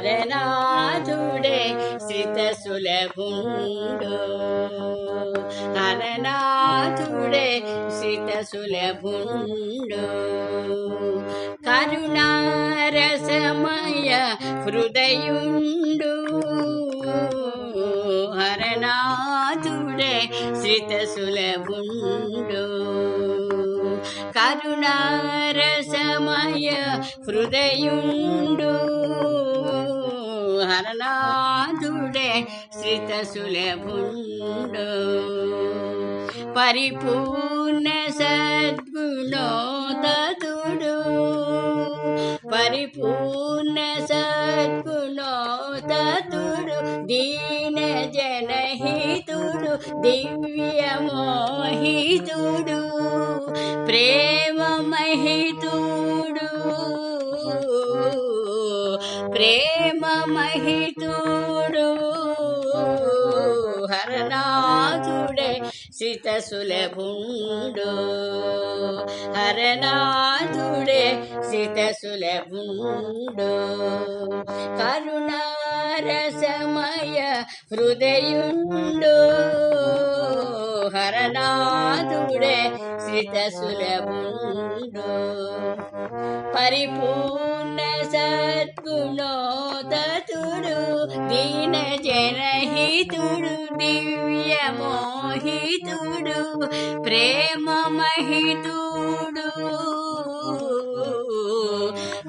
ഹരനാഥുടെ ശ്രിതസുലഭുണ്ടോ ഹരനാഥുടെ ശ്രിതസുലഭുണ്ടോ കരുണാരസമയ ഹൃദയുണ്ടു? ഹരനാഥുടെ ശ്രിതസുലഭുണ്ടോ കരുണാരസമയ ഹൃദയുണ്ടു? హరనాథుడే శ్రితసులభుండు పరిపూర్ణ సద్గుణోదతుడు. పరిపూర్ణ సద్గుణోదతుడు దీన జనహితుడు దివ్య మోహితుడు. ప్రేమ మహితుడు. ప్రేమ మహితుడు హరనాథుడే శ్రిత సులభుండు హరనాథుడే శ్రిత సులభుండు కరుణారసమయ హృదయుండు. హరనాథుడే శ్రిత పరిపూర్ణ సద్గుణోదతుడు దీన జనహితుడు దివ్య మోహితుడు ప్రేమ మహితుడు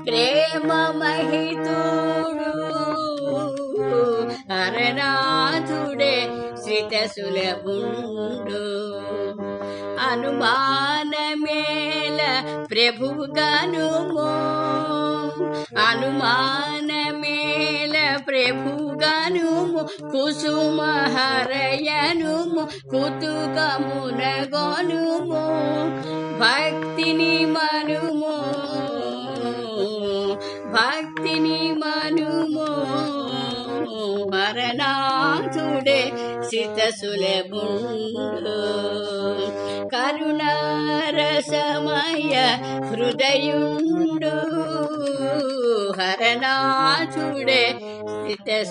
ప్రేమ మహితుడు అరనాథుడే శ్రిత సులభుండు అనుమానమేల ప్రభుగనుమో అనుమానమేల ప్రభుగనుము కుసుమహరయనుము కుతుకమునగొనుము భక్తిని మనుము కారణాంతుడే సిత కరుణారసమయ హృదయుండు. హరణాచుడే సిత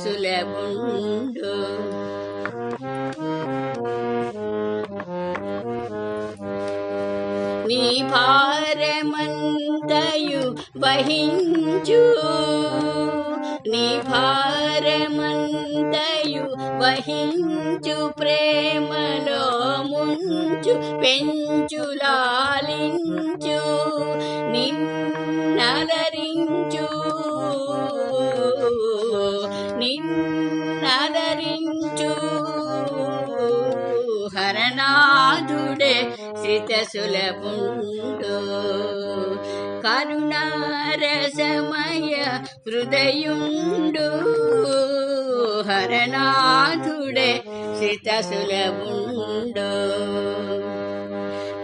నీ భారమంతయు వహించు. నీ భారమంతయు వహించు ప్రేమలో ముంచు పెంచు లాలించు నిన్నలరించు నిన్నలరించు హరనాథుడే శ్రితసులపుండు కరుణారసమయ హృదయుండు. హరనాథుడే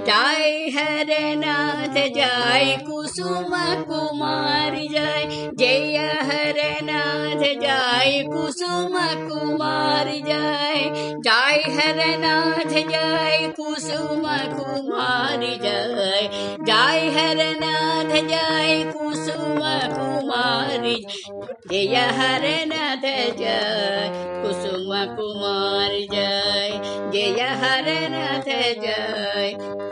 जय हरनाथ जय कुसुम कुसुमकुमार जय जय हरनाथ जय कुसुम कुसुमकुमार जय जय हरनाथ जय कुसुम कुसुमकुमार जय जय हरनाथ जय कुसुम कुमार जय हरनाथ जय कुसुम कुसुमकुमार जय जय हरनाथ जय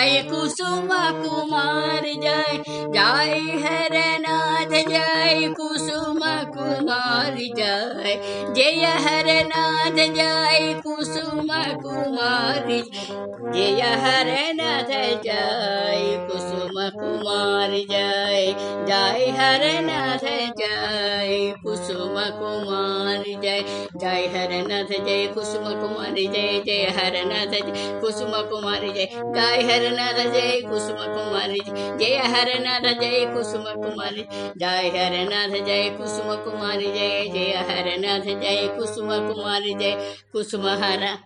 जाए कुसुम कुमार जाए जाए हरनाथ जाए कुसुम कुमार जाए जय हरनाथ जाए कुसुम कुमार जय। हरनाथ जाए कुसुम कुमार जाए जय हरनाथ, जय कुसुम कुमार जय जय हरनाथ, जय कुसुम कुमार जय जय हरनाथ, जय कुसुम कुमार जय जय हरनाथ, जय कुसुम कुमार जय हरनाथ, जय कुसुम कुमार जय हरनाथ, जय कुसुम कुमार जय जय हरनाथ, जय कुसुम कुमार जय कुसुम हरा